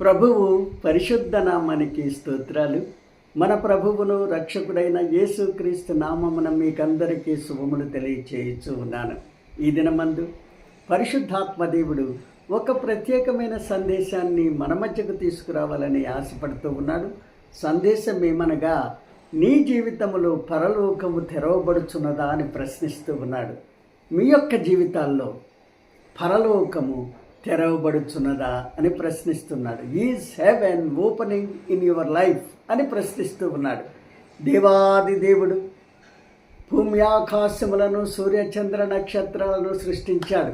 ప్రభువు పరిశుద్ధ నామానికి స్తోత్రాలు. మన ప్రభువును రక్షకుడైన యేసుక్రీస్తు నామమున మీకందరికీ శుభములు తెలియచేయచ్చు ఉన్నాను. ఈ దినమందు పరిశుద్ధాత్మ దేవుడు ఒక ప్రత్యేకమైన సందేశాన్ని మన మధ్యకు తీసుకురావాలని ఆశపడుతూ ఉన్నాడు. సందేశం ఏమనగా నీ జీవితములో పరలోకము తెరవబడుచున్నదా అని ప్రశ్నిస్తూ ఉన్నాడు. మీ యొక్క జీవితాల్లో పరలోకము తెరవబడుచున్నదా అని ప్రశ్నిస్తున్నాడు. Is heaven opening in your life అని ప్రశ్నిస్తూ ఉన్నాడు. దేవాది దేవుడు భూమి ఆకాశములను సూర్యచంద్ర నక్షత్రాలను సృష్టించాడు.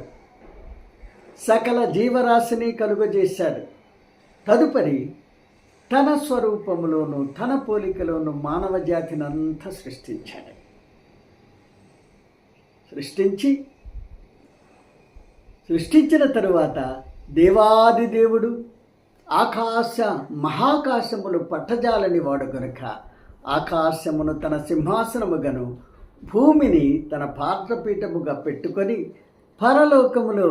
సకల జీవరాశిని కలుగజేశాడు. తదుపరి తన స్వరూపములోను తన పోలికలోను మానవ జాతిని అంతా సృష్టించాడు. సృష్టించి సృష్టించిన తరువాత దేవాది దేవుడు ఆకాశ మహాకాశములు పట్టజాలని వాడు గనుక ఆకాశమును తన సింహాసనముగను భూమిని తన పాత్రపీఠముగా పెట్టుకొని పరలోకములో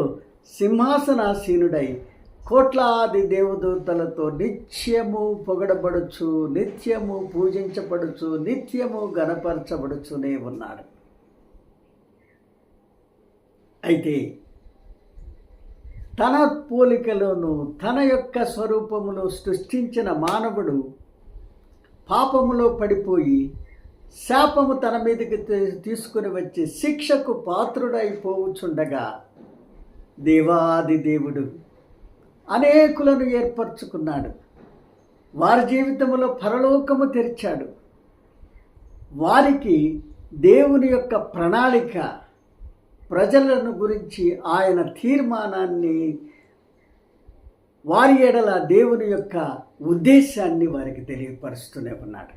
సింహాసనాసీనుడై కోట్లాది దేవదూతలతో నిత్యము పొగడబడుచు నిత్యము పూజించబడుచు నిత్యము గణపరచబడుచునే ఉన్నాడు. అయితే తన పోలికలోను తన యొక్క స్వరూపములో సృష్టించిన మానవుడు పాపములో పడిపోయి శాపము తన మీదకి తీ- తీసుకుని వచ్చి శిక్షకు పాత్రుడైపోవచ్చుండగా దేవాది దేవుడు అనేకులను ఏర్పరచుకున్నాడు. వారి జీవితంలో పరలోకము తెరిచాడు. వారికి దేవుని యొక్క ప్రణాళిక ప్రజలను గురించి ఆయన తీర్మానాన్ని వారి ఎడల దేవుని యొక్క ఉద్దేశాన్ని వారికి తెలియపరుస్తూనే ఉన్నాడు.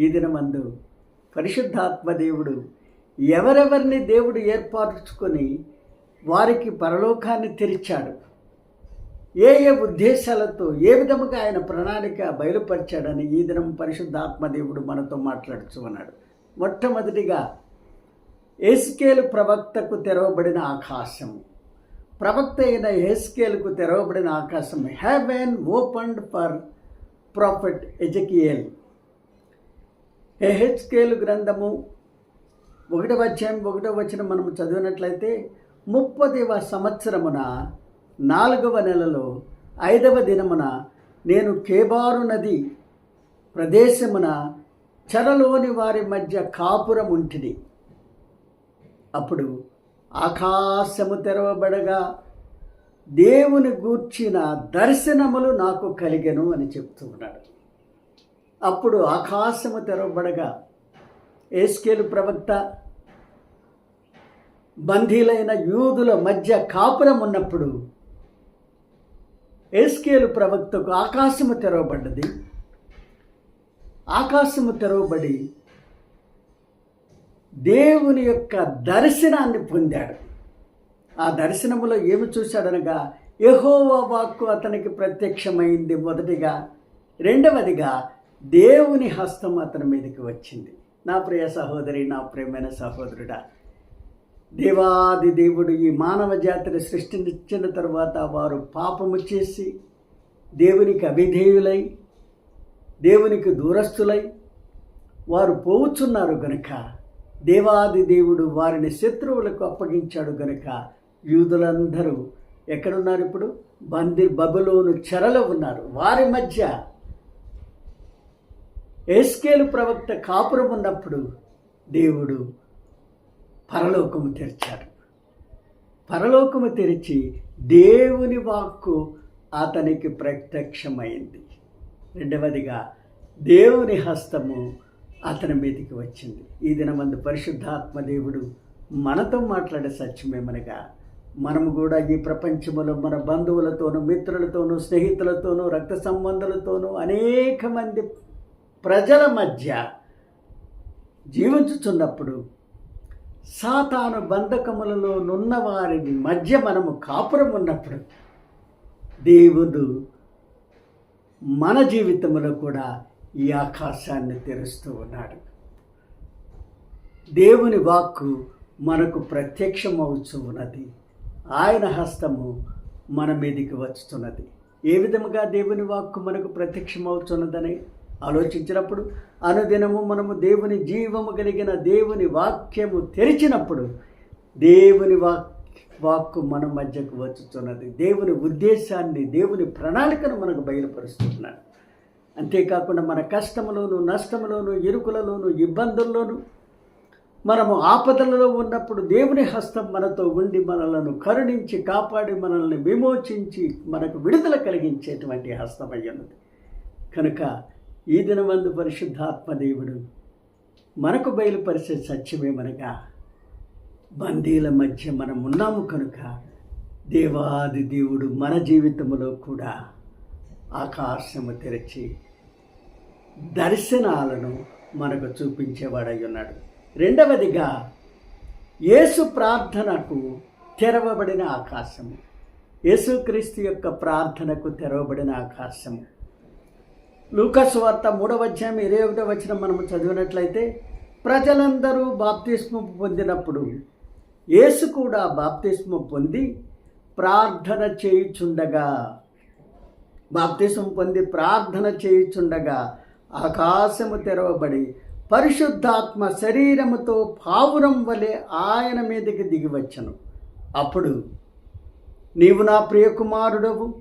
ఈ దినమందు పరిశుద్ధాత్మ దేవుడు ఎవరెవరిని దేవుడు ఏర్పరచుకొని వారికి పరలోకాన్ని తెరిచాడు. ఏ ఏ ఉద్దేశాలతో ఏ విధముగా ఆయన ప్రణాళిక బయలుపరిచాడని ఈ దినం పరిశుద్ధాత్మ దేవుడు మనతో మాట్లాడుచున్నాడు మొట్టమొదటిగా ఏస్కేలు ప్రవక్తకు తెరవబడిన ఆకాశము ప్రవక్త అయిన ఎస్కేలకు తెరవబడిన ఆకాశం. Heaven opened for prophet Ezekiel ఎహెచ్కేలు గ్రంథము ఒకటి వచ్చాం ఒకటో వచ్చిన మనం చదివినట్లయితే ముప్పదివ సంవత్సరమున నాలుగవ నెలలో ఐదవ దినమున నేను కేబారు నది ప్రదేశమున చెరలోని వారి మధ్య కాపురం ఉంటిది అప్పుడు ఆకాశము తెరవబడగా దేవుని గూర్చిన దర్శనములు నాకు కలిగను అని చెప్తూ ఉన్నాడు. అప్పుడు ఆకాశము తెరవబడగా ఏస్కేలు ప్రవక్త బందీలైన యూదుల మధ్య కాపురం ఉన్నప్పుడు ఏస్కేలు ప్రవక్తకు ఆకాశము తెరవబడ్డది. ఆకాశము తెరవబడి దేవుని యొక్క దర్శనాన్ని పొందాడు. ఆ దర్శనములో ఏమి చూశాడనగా యహోవా వాక్కు అతనికి ప్రత్యక్షమైంది మొదటిగా. రెండవదిగా దేవుని హస్తం అతని మీదకి వచ్చింది. నా ప్రియ సహోదరి నా ప్రియమైన సహోదరుడా దేవాది దేవుడు ఈ మానవ జాతిని సృష్టించిన తర్వాత వారు పాపము చేసి దేవునికి అవిధేయులై దేవునికి దూరస్తులై వారు పోవుచున్నారు గనుక దేవాది దేవుడు వారిని శత్రువులకు అప్పగించాడు గనుక యూదులందరూ ఎక్కడున్నారు ఇప్పుడు? బంది బబులోను చెరలో ఉన్నారు. వారి మధ్య ఏస్కేలు ప్రవక్త కాపురం ఉన్నప్పుడు దేవుడు పరలోకము తెరిచాడు. పరలోకము తెరిచి దేవుని వాక్కు అతనికి ప్రత్యక్షమైంది. రెండవదిగా దేవుని హస్తము అతని మీదకి వచ్చింది. ఈ దినమందు పరిశుద్ధాత్మ దేవుడు మనతో మాట్లాడే సత్యమేమనగా మనము కూడా ఈ ప్రపంచంలో మన బంధువులతోనూ మిత్రులతోనూ స్నేహితులతోనూ రక్త సంబంధులతోనూ అనేక మంది ప్రజల మధ్య జీవించుచున్నప్పుడు సాతాను బంధకములలో నున్న వారి మధ్య మనము కాపురం ఉన్నప్పుడు దేవుడు మన జీవితంలో కూడా ఈ ఆకాశాన్ని తెరుస్తూ ఉన్నాడు. దేవుని వాక్కు మనకు ప్రత్యక్షమవుతూ ఉన్నది. ఆయన హస్తము మన మీదికి వచ్చుతున్నది. ఏ విధముగా దేవుని వాక్కు మనకు ప్రత్యక్షమవుతున్నదని ఆలోచించినప్పుడు అనుదినము మనము దేవుని జీవము కలిగిన దేవుని వాక్యము తెరిచినప్పుడు దేవుని వాక్ వాక్కు మన మధ్యకు వచ్చుతున్నది. దేవుని ఉద్దేశాన్ని దేవుని ప్రణాళికను మనకు బయలుపరుస్తున్నాడు అంతేకాకుండా మన కష్టములోను నష్టములోను ఇరుకులలోను ఇబ్బందుల్లోనూ మనము ఆపదలలో ఉన్నప్పుడు దేవుని హస్తం మనతో ఉండి మనలను కరుణించి కాపాడి మనల్ని విమోచించి మనకు విడుదల కలిగించేటువంటి హస్తమయ్యున్నది. కనుక ఈ దినమందు పరిశుద్ధాత్మ దేవుడు మనకు బయలుపరిచే సత్యమేమనగా బందీల మధ్య మనం ఉన్నాము కనుక దేవాది దేవుడు మన జీవితంలో కూడా ఆకాశము తెరచి దర్శనాలను మనకు చూపించేవాడై ఉన్నాడు. రెండవదిగా యేసు ప్రార్థనకు తెరవబడిన ఆకాశము. యేసుక్రీస్తు యొక్క ప్రార్థనకు తెరవబడిన ఆకాశము. లూకస్ వార్త మూడవ అధ్యాయం ఇరవై ఒకటో వచ్చిన మనము చదివినట్లయితే ప్రజలందరూ బాప్తిస్మ పొందినప్పుడు యేసు కూడా బాప్తిస్మ పొంది ప్రార్థన చేయుచుండగా బాప్తిస్మ పొంది ప్రార్థన చేయుచుండగా ఆకాశము తెరవబడి పరిశుద్ధాత్మ శరీరముతో పావురం వలె ఆయన మీదకి దిగివచ్చను అప్పుడు నీవు నా ప్రియకుమారుడవు.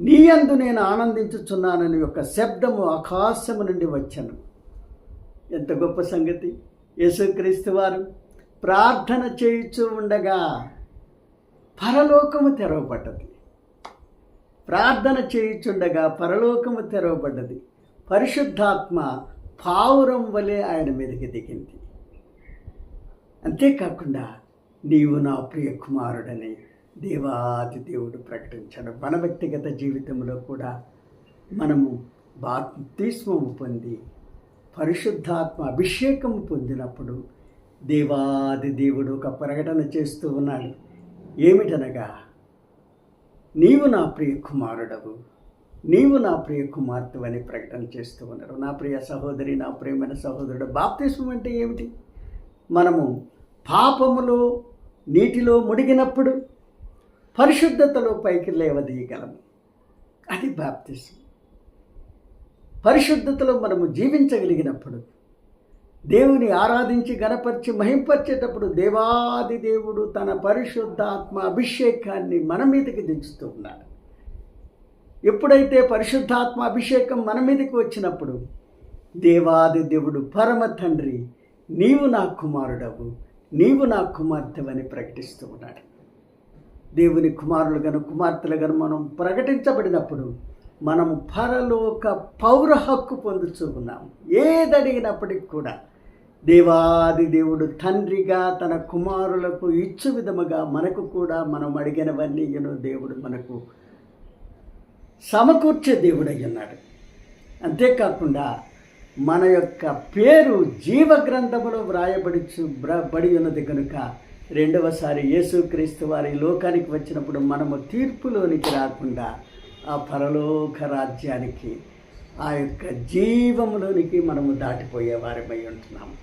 నీ యందు నేను ఆనందించుచున్నానని యొక్క శబ్దము ఆకాశము నుండి వచ్చను. ఎంత గొప్ప సంగతి. యేసుక్రీస్తు వారు ప్రార్థన చేయుచూ ఉండగా పరలోకము తెరవబడ్డది. ప్రార్థన చేయుచుండగా పరలోకము తెరవబడ్డది. పరిశుద్ధాత్మ పావురం వలె ఆయన మీదకి దిగింది. అంతేకాకుండా నీవు నా ప్రియ కుమారుడని దేవాది దేవుడు ప్రకటించాడు. మన వ్యక్తిగత జీవితంలో కూడా మనము బాప్తిస్మము పొంది పరిశుద్ధాత్మ అభిషేకం పొందినప్పుడు దేవాది దేవుడు ఒక ప్రకటన చేస్తూ ఉన్నాడు. ఏమిటనగా నీవు నా ప్రియ కుమారుడవు. నీవు నా ప్రియ కుమార్తె అని ప్రకటన చేస్తూ ఉన్నారు. నా ప్రియ సహోదరి నా ప్రియమైన సహోదరుడు బాప్తిస్మం అంటే ఏమిటి? మనము పాపములో నీటిలో ముడిగినప్పుడు పరిశుద్ధతలో పైకి లేవదీయగలము. అది బాప్తిస్మం. పరిశుద్ధతలో మనము జీవించగలిగినప్పుడు దేవుని ఆరాధించి గణపరిచి మహింపరిచేటప్పుడు దేవాది దేవుడు తన పరిశుద్ధాత్మ అభిషేకాన్ని మన మీదకి దించుతూ ఉన్నాడు. ఎప్పుడైతే పరిశుద్ధాత్మ అభిషేకం మన మీదకి వచ్చినప్పుడు దేవాది దేవుడు పరమ తండ్రి నీవు నా కుమారుడవు నీవు నా కుమార్తెవని ప్రకటిస్తూ ఉన్నాడు. దేవుని కుమారులు గను కుమార్తెలు గను మనం ప్రకటించబడినప్పుడు మనము పరలోక పౌర హక్కు పొందుతూ ఉన్నాము. ఏదడిగినప్పటికి కూడా దేవాది దేవుడు తండ్రిగా తన కుమారులకు ఇచ్చు విధముగా మనకు కూడా మనం అడిగినవన్నీ దేవుడు మనకు సమకూర్చే దేవుడై ఉన్నాడు. అంతేకాకుండా మన యొక్క పేరు జీవ గ్రంథములో వ్రాయబడిచు బడి ఉన్నది కనుక రెండవసారి యేసుక్రీస్తు వారి లోకానికి వచ్చినప్పుడు మనము తీర్పులోనికి రాకుండా ఆ పరలోక రాజ్యానికి ఆ యొక్క జీవములోనికి మనము దాటిపోయేవారమై ఉంటున్నాము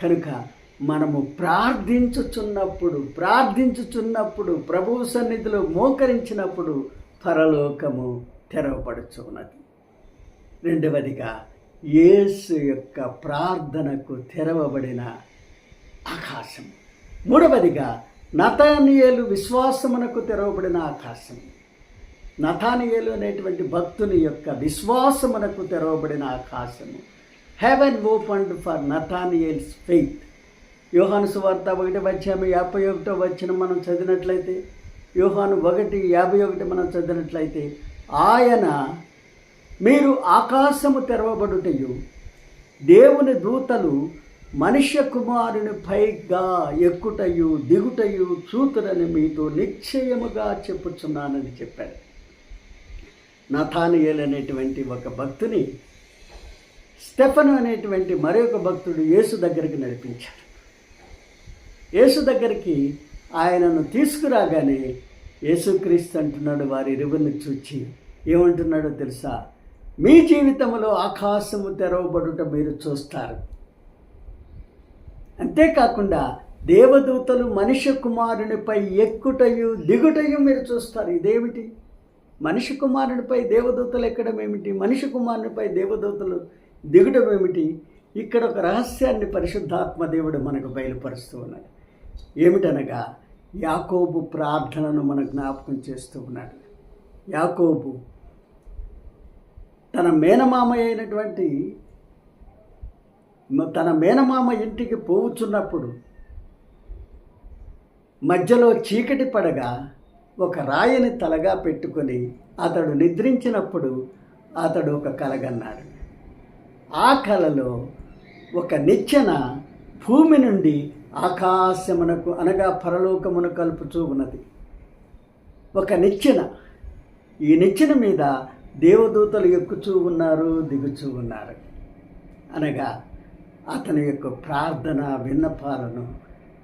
కనుక మనము ప్రార్థించుచున్నప్పుడు ప్రార్థించుచున్నప్పుడు ప్రభువు సన్నిధిలో మోకరించినప్పుడు పరలోకము తెరవబడుచున్నది రెండవదిగా యేసు యొక్క ప్రార్థనకు తెరవబడిన ఆకాశం మూడవదిగా నతానియేలు విశ్వాసమునకు తెరవబడిన ఆకాశం నతానియేలు అనేటువంటి భక్తుని యొక్క విశ్వాసమునకు తెరవబడిన ఆకాశము. Heaven opened for Nathaniel's faith. యోహాను సువార్త ఒకటి వచ్చాము యాభై ఒకటో వచ్చిన మనం చదివినట్లయితే యోహాను ఒకటి యాభై ఒకటి మనం చదివినట్లయితే ఆయన మీరు ఆకాశము తెరవబడుటయు దేవుని దూతలు మనుష్య కుమారుని పైగా ఎక్కుటయు దిగుటయు చూతురని మీతో నిశ్చయముగా చెప్పుచున్నానని చెప్పాడు. నథానియల్ అనేటువంటి ఒక భక్తుని స్టెఫను అనేటువంటి మరొక భక్తుడు యేసు దగ్గరికి నడిపించాడు. యేసు దగ్గరికి ఆయనను తీసుకురాగానే యేసుక్రీస్తు అంటున్నాడు వారి ఇరువుని చూచి. ఏమంటున్నాడో తెలుసా? మీ జీవితంలో ఆకాశము తెరవబడుట మీరు చూస్తారు. అంతేకాకుండా దేవదూతలు మనిషి కుమారునిపై ఎక్కుటయు దిగుటయు మీరు చూస్తారు. ఇదేమిటి? మనిషి కుమారునిపై దేవదూతలు ఎక్కడం ఏమిటి? మనిషి కుమారునిపై దేవదూతలు దిగడం ఏమిటి? ఇక్కడ ఒక రహస్యాన్ని పరిశుద్ధాత్మ దేవుడు మనకు బయలుపరుస్తూ ఉన్నాడు. ఏమిటనగా యాకోబు ప్రార్థనను మన జ్ఞాపకం చేస్తూ ఉన్నాడు. యాకోబు తన మేనమామ అయినటువంటి తన మేనమామ ఇంటికి పోవుచున్నప్పుడు మధ్యలో చీకటి పడగా ఒక రాయిని తలగా పెట్టుకొని అతడు నిద్రించినప్పుడు అతడు ఒక కలగన్నాడు. ఆ కలలో ఒక నిచ్చెన భూమి నుండి ఆకాశమునకు అనగా పరలోకమును కలుపుచూ ఉన్నది. ఒక నిచ్చెన. ఈ నిచ్చెన మీద దేవదూతలు ఎక్కుచూ ఉన్నారు దిగుచూ ఉన్నారు. అనగా అతని యొక్క ప్రార్థన విన్నపాలను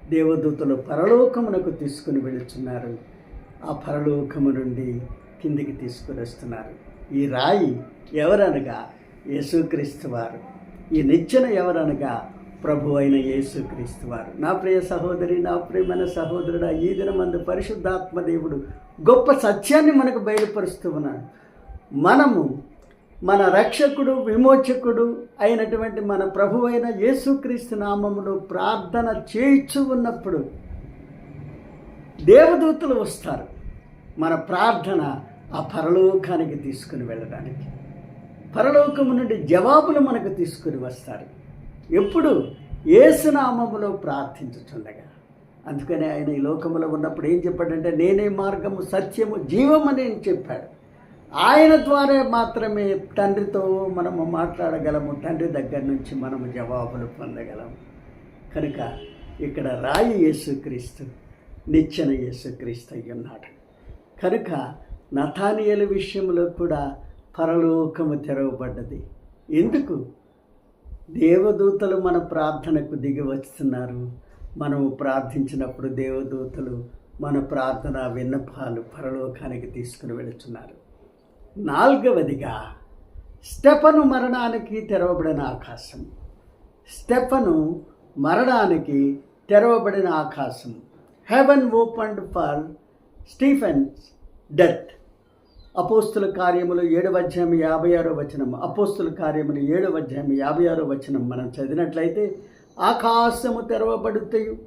దేవదూతలు పరలోకమునకు తీసుకుని వెళుచున్నారు ఆ పరలోకము నుండి కిందికి తీసుకుని వస్తున్నారు. ఈ రాయి ఎవరనగా యేసుక్రీస్తు వారు. ఈ నిచ్చెన ఎవరనగా ప్రభు అయిన యేసుక్రీస్తు వారు. నా ప్రియ సహోదరి నా ప్రియమైన సహోదరుడు ఈ దినమందు పరిశుద్ధాత్మ దేవుడు గొప్ప సత్యాన్ని మనకు బయలుపరుస్తూ ఉన్నాడు. మనము మన రక్షకుడు విమోచకుడు అయినటువంటి మన ప్రభు అయిన యేసుక్రీస్తు నామమును ప్రార్థన చేయించు ఉన్నప్పుడు దేవదూతలు వస్తారు. మన ప్రార్థన ఆ పరలోకానికి తీసుకుని వెళ్ళడానికి. పరలోకము నుండి జవాబులు మనకు తీసుకుని వస్తారు. ఎప్పుడు ఏసునామములో ప్రార్థించుచుండగా. అందుకని ఆయన ఈ లోకములో ఉన్నప్పుడు ఏం చెప్పాడంటే నేనే మార్గము సత్యము జీవం అని చెప్పాడు. ఆయన ద్వారా మాత్రమే తండ్రితో మనము మాట్లాడగలము. తండ్రి దగ్గర నుంచి మనము జవాబులు పొందగలము. కనుక ఇక్కడ రాయి యేసుక్రీస్తు నిచ్చెన యేసుక్రీస్తు అయి ఉన్నాడు. కనుక నథానియల విషయంలో కూడా పరలోకము తెరవబడ్డది. ఎందుకు? దేవదూతలు మన ప్రార్థనకు దిగి వస్తున్నారు మనము ప్రార్థించినప్పుడు దేవదూతలు మన ప్రార్థన విన్నపాలు పరలోకానికి తీసుకుని వెళుతున్నారు. నాలుగవదిగా స్టెపను మరణానికి తెరవబడిన ఆకాశం. స్టెఫను మరణానికి తెరవబడిన ఆకాశం. Heaven opened for Stephen's death. అపోస్తుల కార్యములు ఏడవ అధ్యాయం యాభై ఆరో వచనం అపోస్తుల కార్యములు ఏడవ అధ్యాయం యాభై ఆరో వచనం మనం చదివినట్లయితే ఆకాశము తెరవబడుతాయి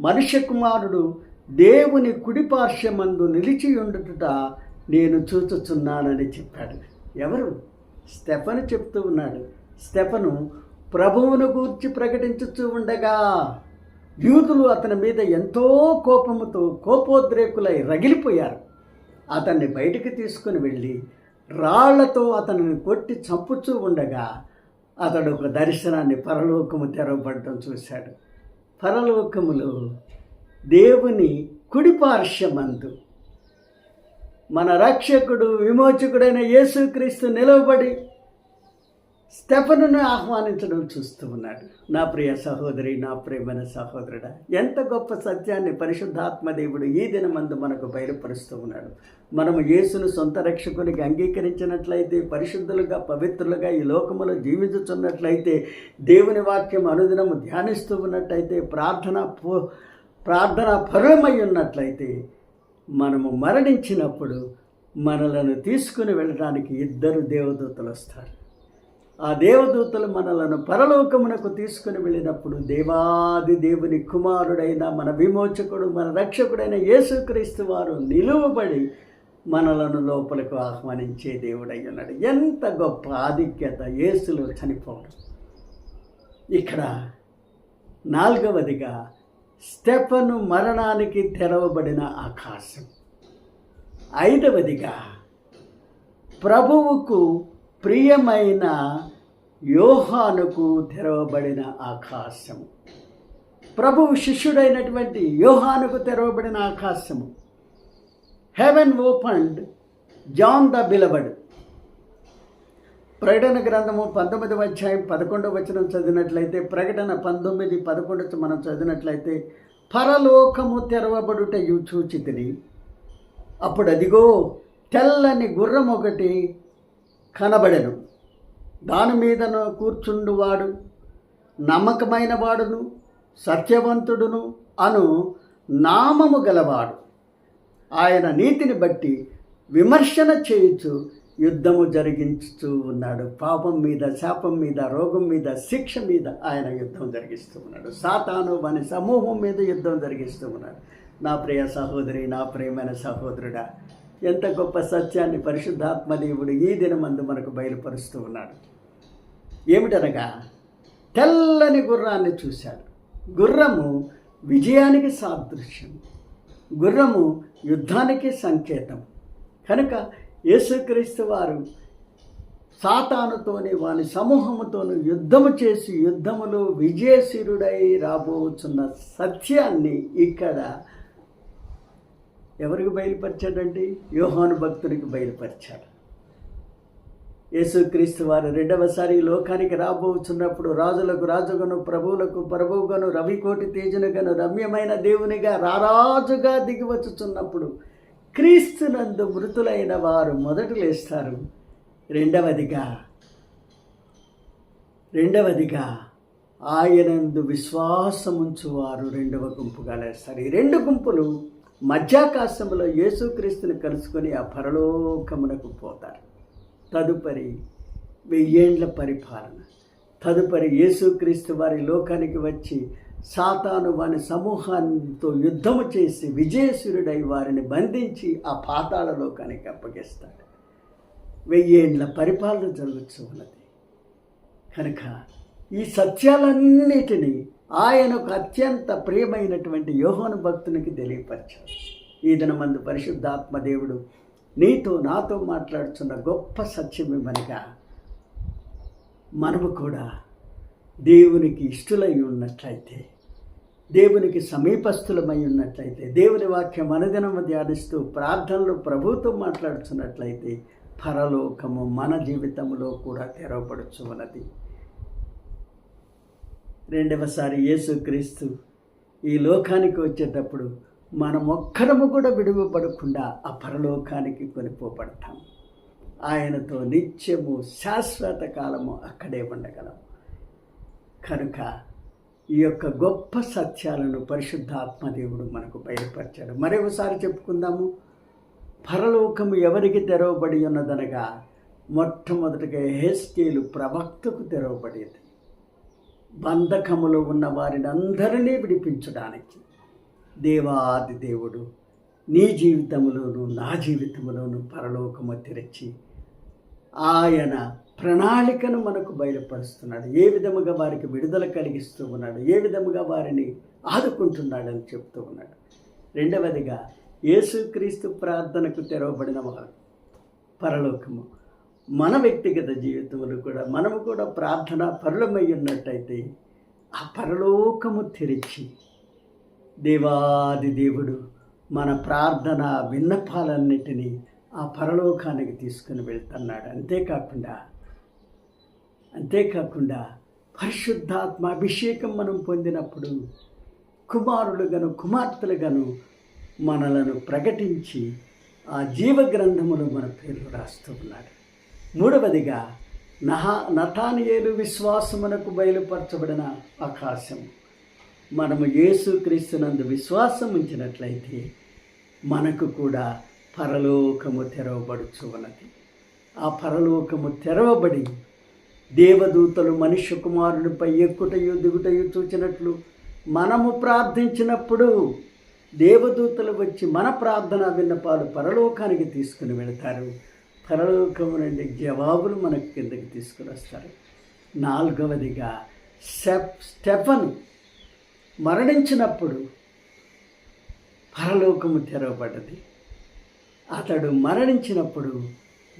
మనుష్య కుమారుడు దేవుని కుడిపార్శ్వమందు నిలిచి ఉండుట నేను చూచుచున్నానని చెప్పాడు. ఎవరు? స్టెఫను చెప్తూ ఉన్నాడు. స్టెఫను ప్రభువును గూర్చి ప్రకటించుచూ ఉండగా యూదులు అతని మీద ఎంతో కోపముతో కోపోద్రేకులై రగిలిపోయారు. అతన్ని బయటికి తీసుకుని వెళ్ళి రాళ్ళతో అతనిని కొట్టి చంపుతూ ఉండగా అతడు ఒక దర్శనాన్ని పరలోకము తెరవబడటం చూశాడు. పరలోకములో దేవుని కుడిపార్శ్వమందు మన రక్షకుడు విమోచకుడైన యేసుక్రీస్తు నిలవబడి స్టెఫనును ఆహ్వానించడం చూస్తూ ఉన్నాడు. నా ప్రియ సహోదరి నా ప్రియమైన సహోదరుడా ఎంత గొప్ప సత్యాన్ని పరిశుద్ధాత్మ దేవుడు ఈ దినమందు మనకు బయలుపరుస్తూ ఉన్నాడు. మనము యేసును సొంత రక్షకునికి అంగీకరించినట్లయితే పరిశుద్ధులుగా పవిత్రులుగా ఈ లోకములో జీవించుచున్నట్లయితే దేవుని వాక్యం అనుదినము ధ్యానిస్తూ ఉన్నట్లయితే ప్రార్థన ప్రార్థన పరమై ఉన్నట్లయితే మనము మరణించినప్పుడు మనలను తీసుకుని వెళ్ళడానికి ఇద్దరు దేవదూతలు వస్తారు. ఆ దేవదూతలు మనలను పరలోకమునకు తీసుకుని వెళ్ళినప్పుడు దేవాది దేవుని కుమారుడైన మన విమోచకుడు మన రక్షకుడైన యేసుక్రీస్తు వారు నిలువబడి మనలను లోపలకు ఆహ్వానించే దేవుడై ఉన్నాడు. ఎంత గొప్ప ఆధిక్యత! యేసులో చనిపోవడం. ఇక్కడ నాలుగవదిగా స్టెఫను మరణానికి తెరవబడిన ఆకాశం. ఐదవదిగా ప్రభువుకు ప్రియమైన యోహానుకు తెరవబడిన ఆకాశము ప్రభువు శిష్యుడైనటువంటి యోహానుకు తెరవబడిన ఆకాశము heaven opened John the beloved ప్రకటన గ్రంథము పంతొమ్మిదవ అధ్యాయం పదకొండవ వచనం చదివినట్లయితే ప్రకటన పంతొమ్మిది పదకొండు మనం చదివినట్లయితే పరలోకము తెరవబడుట చూచితిని. అప్పుడు అదిగో తెల్లని గుర్రం ఒకటి కనబడెను. దాని మీదను కూర్చుండువాడు నమ్మకమైన వాడును సత్యవంతుడును అను నామము గలవాడు. ఆయన నీతిని బట్టి విమర్శన చేయుచు యుద్ధము జరిగించుతూ ఉన్నాడు. పాపం మీద శాపం మీద రోగం మీద శిక్ష మీద ఆయన యుద్ధం జరిగిస్తూ ఉన్నాడు. సాతాను అనే సమూహం మీద యుద్ధం జరిగిస్తూ ఉన్నాడు. నా ప్రియ సహోదరి నా ప్రియమైన సహోదరుడా ఎంత గొప్ప సత్యాన్ని పరిశుద్ధాత్మ దేవుడు ఈ దినమందు మనకు బయలుపరుస్తూ ఉన్నాడు. ఏమిటనగా తెల్లని గుర్రాన్ని చూశాడు. గుర్రము విజయానికి సాదృశ్యం. గుర్రము యుద్ధానికి సంకేతం. కనుక యేసుక్రీస్తు వారు సాతానుతోని వాని సమూహముతోను యుద్ధము చేసి యుద్ధములో విజయశీరుడై రాబోతున్న సత్యాన్ని ఇక్కడ ఎవరికి బయలుపరిచాడండి? యోహాను భక్తుడికి బయలుపరిచాడు. యేసుక్రీస్తు వారు రెండవసారి లోకానికి రాబోచున్నప్పుడు రాజులకు రాజుగను ప్రభువులకు ప్రభువుగను రవికోటి తేజునుగను రమ్యమైన దేవునిగా రారాజుగా దిగివచ్చుచున్నప్పుడు క్రీస్తునందు మృతులైన వారు మొదట లేస్తారు. రెండవదిగా రెండవదిగా ఆయనందు విశ్వాసముంచు వారు రెండవ గుంపుగా లేస్తారు. ఈ రెండు గుంపులు మధ్యాకాశంలో యేసుక్రీస్తుని కలుసుకొని ఆ పరలోకమునకు పోతారు. తదుపరి వెయ్యేండ్ల పరిపాలన. తదుపరి యేసుక్రీస్తు వారి లోకానికి వచ్చి సాతాను వారి సమూహాంతో యుద్ధము చేసి విజయసురుడై వారిని బంధించి ఆ పాతాళ లోకానికి అప్పగిస్తాడు. వెయ్యేండ్ల పరిపాలన జరుగుతూ ఉన్నది. కనుక ఈ సత్యాలన్నిటినీ ఆయనకు అత్యంత ప్రియమైనటువంటి యోహోను భక్తునికి తెలియపరచారు ఈ దినమందు పరిశుద్ధాత్మ దేవుడు నీతో నాతో మాట్లాడుతున్న గొప్ప సత్యమేమనగా మనము కూడా దేవునికి ఇష్టలై ఉన్నట్లయితే దేవునికి సమీపస్థులమై ఉన్నట్లయితే దేవుని వాక్యం అనుదినము ధ్యానిస్తూ ప్రార్థనలు ప్రభుతో మాట్లాడుతున్నట్లయితే పరలోకము మన జీవితంలో కూడా తెరవబడుచు ఉన్నది రెండవసారి యేసుక్రీస్తు ఈ లోకానికి వచ్చేటప్పుడు మనం ఒక్కరము కూడా విడువపడకుండా ఆ పరలోకానికి కొనిపోబడతాం. ఆయనతో నిత్యము శాశ్వత కాలము అక్కడే ఉండగలం. కనుక ఈ యొక్క గొప్ప సత్యాలను పరిశుద్ధాత్మదేవుడు మనకు బయలుపరిచాడు. మరొకసారి చెప్పుకుందాము. పరలోకము ఎవరికి తెరవబడి ఉన్నదనగా మొట్టమొదటిగా హెస్కేలు ప్రవక్తకు తెరవబడేది. బంధకములో ఉన్న వారిని అందరినీ విడిపించడానికి దేవాది దేవుడు నీ జీవితంలోనూ నా జీవితంలోనూ పరలోకము తెరిచి ఆయన ప్రణాళికను మనకు బయలుపరుస్తున్నాడు. ఏ విధముగా వారికి విడుదల కలిగిస్తూ ఉన్నాడు ఏ విధముగా వారిని ఆదుకుంటున్నాడని చెప్తూ ఉన్నాడు. రెండవదిగా యేసుక్రీస్తు ప్రార్థనకు తెరవబడిన వారు పరలోకము. మన వ్యక్తిగత జీవితంలో కూడా మనము కూడా ప్రార్థన పరులమై ఉన్నట్టయితే ఆ పరలోకము తెరిచి దేవాది దేవుడు మన ప్రార్థన విన్నపాలన్నిటినీ ఆ పరలోకానికి తీసుకుని వెళ్తున్నాడు. అంతేకాకుండా అంతేకాకుండా పరిశుద్ధాత్మ అభిషేకం మనం పొందినప్పుడు కుమారులుగాను కుమార్తెలుగాను మనలను ప్రకటించి ఆ జీవ గ్రంథములు మన పేర్లు రాస్తూ ఉన్నాడు. మూడవదిగా నహా నతానియేలు విశ్వాసమునకు బయలుపరచబడిన ఆకాశం. మనము యేసుక్రీస్తునందు విశ్వాసం ఉంచినట్లయితే మనకు కూడా పరలోకము తెరవబడుచు ఉన్నది. ఆ పరలోకము తెరవబడి దేవదూతలు మనుష్య కుమారునిపై ఎక్కుటయు దిగుటయు చూచినట్లు మనము ప్రార్థించినప్పుడు దేవదూతలు వచ్చి మన ప్రార్థన విన్నపాలు పరలోకానికి తీసుకుని వెళతారు. పరలోకము నుండి జవాబులు మనకు కిందకి తీసుకుని వస్తారు. నాలుగవదిగా సెప్ స్టెఫన్ మరణించినప్పుడు పరలోకము తెరవబడ్డది. అతడు మరణించినప్పుడు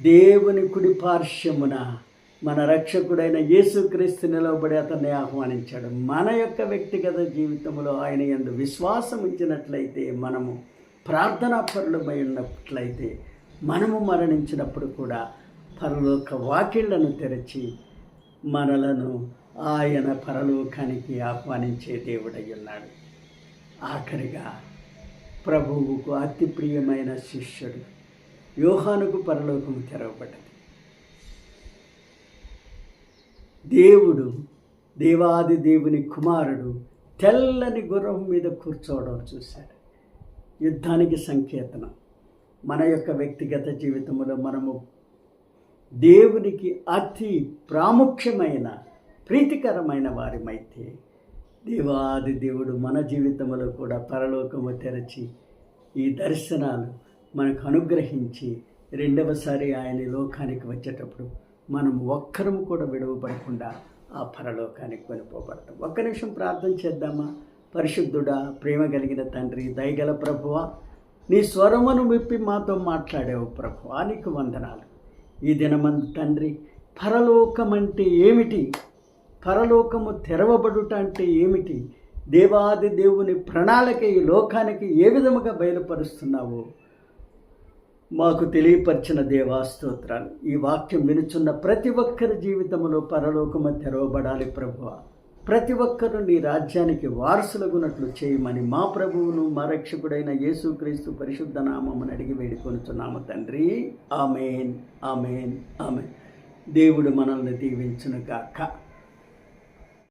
దేవుని కుడి పార్శ్వమున మన రక్షకుడైన యేసుక్రీస్తు నిలవబడి అతన్ని ఆహ్వానించాడు. మన యొక్క వ్యక్తిగత జీవితంలో ఆయన ఎందు విశ్వాసం ఉంచినట్లయితే మనము ప్రార్థనా పరులమై ఉన్నట్లయితే మనము మరణించినప్పుడు కూడా పరలోక వాకిళ్ళను తెరచి మనలను ఆయన పరలోకానికి ఆహ్వానించే దేవుడై ఉన్నాడు. ఆఖరిగా ప్రభువుకు అతి ప్రియమైన శిష్యుడు యోహానుకు పరలోకము తెరవబడ్డది. దేవుడు దేవాది దేవుని కుమారుడు తెల్లని గుర్రం మీద కూర్చోవడం చూశాడు. యుద్ధానికి సంకేతనం. మన యొక్క వ్యక్తిగత జీవితంలో మనము దేవునికి అతి ప్రాముఖ్యమైన ప్రీతికరమైన వారిమైతే దేవాది దేవుడు మన జీవితంలో కూడా పరలోకము తెరచి ఈ దర్శనాలు మనకు అనుగ్రహించి రెండవసారి ఆయన లోకానికి వచ్చేటప్పుడు మనం ఒక్కరం కూడా విడవబడకుండా ఆ పరలోకానికి కొనిపోబడతాం ఒక్క నిమిషం ప్రార్థన చేద్దామా? పరిశుద్ధుడా ప్రేమ కలిగిన తండ్రి దయగల ప్రభువా నీ స్వరమును విప్పి మాతో మాట్లాడేవు ప్రభు. నీకు వందనాలు. ఈ దినమందు తండ్రి పరలోకం అంటే ఏమిటి? పరలోకము తెరవబడుట అంటే ఏమిటి? దేవాది దేవుని ప్రణాళిక ఈ లోకానికి ఏ విధముగా బయలుపరుస్తున్నావు? మాకు తెలియపరిచిన దేవాస్తోత్రాలు ఈ వాక్యం వినుచున్న ప్రతి ఒక్కరి జీవితంలో పరలోకము తెరవబడాలి ప్రభువ ప్రతి ఒక్కరూ నీ రాజ్యానికి వారసులగునట్లు చేయమని మా ప్రభువును మా రక్షకుడైన యేసుక్రీస్తు పరిశుద్ధ నామమును అడిగి వేడుకొనుచున్నాము తండ్రి. ఆమెన్. ఆమెన్. ఆమెన్. దేవుడు మనల్ని దీవించును గాక